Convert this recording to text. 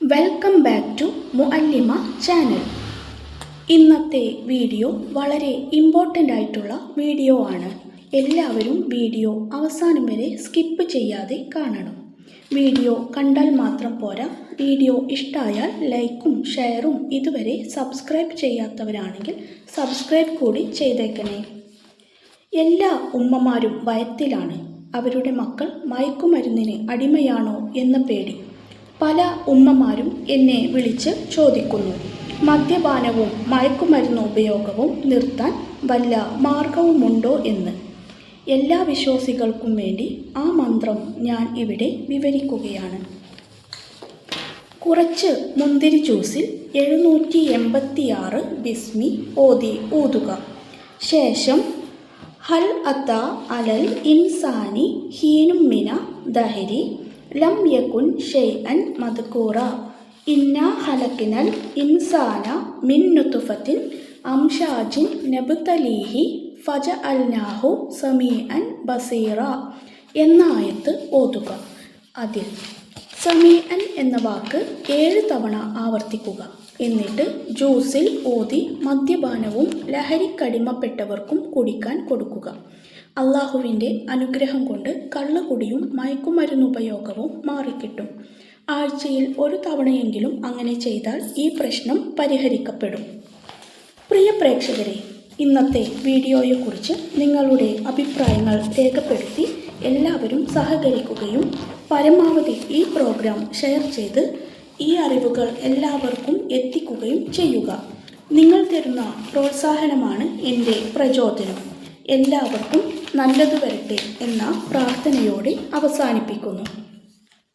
Welcome back to Muallima channel ഇന്നത്തെ video വളരെ important ആയിട്ടുള്ള വീഡിയോ ആണ്. എല്ലാവരും വീഡിയോ അവസാനം വരെ സ്കിപ്പ് ചെയ്യാതെ കാണണം. വീഡിയോ കണ്ടാൽ മാത്രം പോരാ. വീഡിയോ ഇഷ്ടമായാൽ ലൈക്കും ഷെയറും ഇതുവരെ സബ്സ്ക്രൈബ് ചെയ്യാത്തവരാണെങ്കിൽ സബ്സ്ക്രൈബ് കൂടി ചെയ്തേക്കണേ. എല്ലാ ഉമ്മമാരും ഭയത്തിലാണ് അവരുടെ മക്കൾ മയക്കുമരുന്നിന് അടിമയാണോ എന്ന പേടി. പല ഉമ്മമാരും എന്നെ വിളിച്ച് ചോദിക്കുന്നു. മദ്യപാനവും മയക്കുമരുന്ന് ഉപയോഗവും നിർത്താൻ വല്ല മാർഗവുമുണ്ടോ എന്ന്. എല്ലാ വിശ്വാസികൾക്കും വേണ്ടി ആ മന്ത്രം ഞാൻ ഇവിടെ വിവരിക്കുകയാണ്. കുറച്ച് മുന്തിരി ജ്യൂസിൽ എഴുന്നൂറ്റി എൺപത്തിയാറ് ബിസ്മി ഓതി ഊതുക. ശേഷം ഹൽ അത്ത അലൽ ഇൻസാനി ഹീനും മിന ദഹരി ലം യകുൻ ഷെയ്അൻ മധുക്കൂറ ഇന്ന ഹലക്കിനൽ ഇൻസാന മിൻ അംഷാജിൻ നബുത്തലീഹി ഫജ അൽനാഹു സമീഅൻ ബസീറ. എന്നായത്ത് ഓതുക. അതിൽ സമീ അൻ എന്ന വാക്ക് ഏഴ് തവണ ആവർത്തിക്കുക. എന്നിട്ട് ജ്യൂസിൽ ഓതി മദ്യപാനവും ലഹരിക്കടിമപ്പെട്ടവർക്കും കുടിക്കാൻ കൊടുക്കുക. അള്ളാഹുവിന്റെ അനുഗ്രഹം കൊണ്ട് കള്ളുകുടിയും മയക്കുമരുന്നുപയോഗവും മാറിക്കിട്ടും. ആഴ്ചയിൽ ഒരു തവണയെങ്കിലും അങ്ങനെ ചെയ്താൽ ഈ പ്രശ്നം പരിഹരിക്കപ്പെടും. പ്രിയ പ്രേക്ഷകരെ ഇന്നത്തെ വീഡിയോയെക്കുറിച്ച് നിങ്ങളുടെ അഭിപ്രായങ്ങൾ രേഖപ്പെടുത്തി എല്ലാവരും സഹകരിക്കുകയും പരമാവധി ഈ പ്രോഗ്രാം ഷെയർ ചെയ്ത് ഈ അറിവുകൾ എല്ലാവർക്കും എത്തിക്കുകയും ചെയ്യുക. നിങ്ങൾ തരുന്ന പ്രോത്സാഹനമാണ് എന്റെ പ്രചോദനം. എല്ലാവർക്കും നല്ലത് വരട്ടെ എന്ന പ്രാർത്ഥനയോടെ അവസാനിപ്പിക്കുന്നു.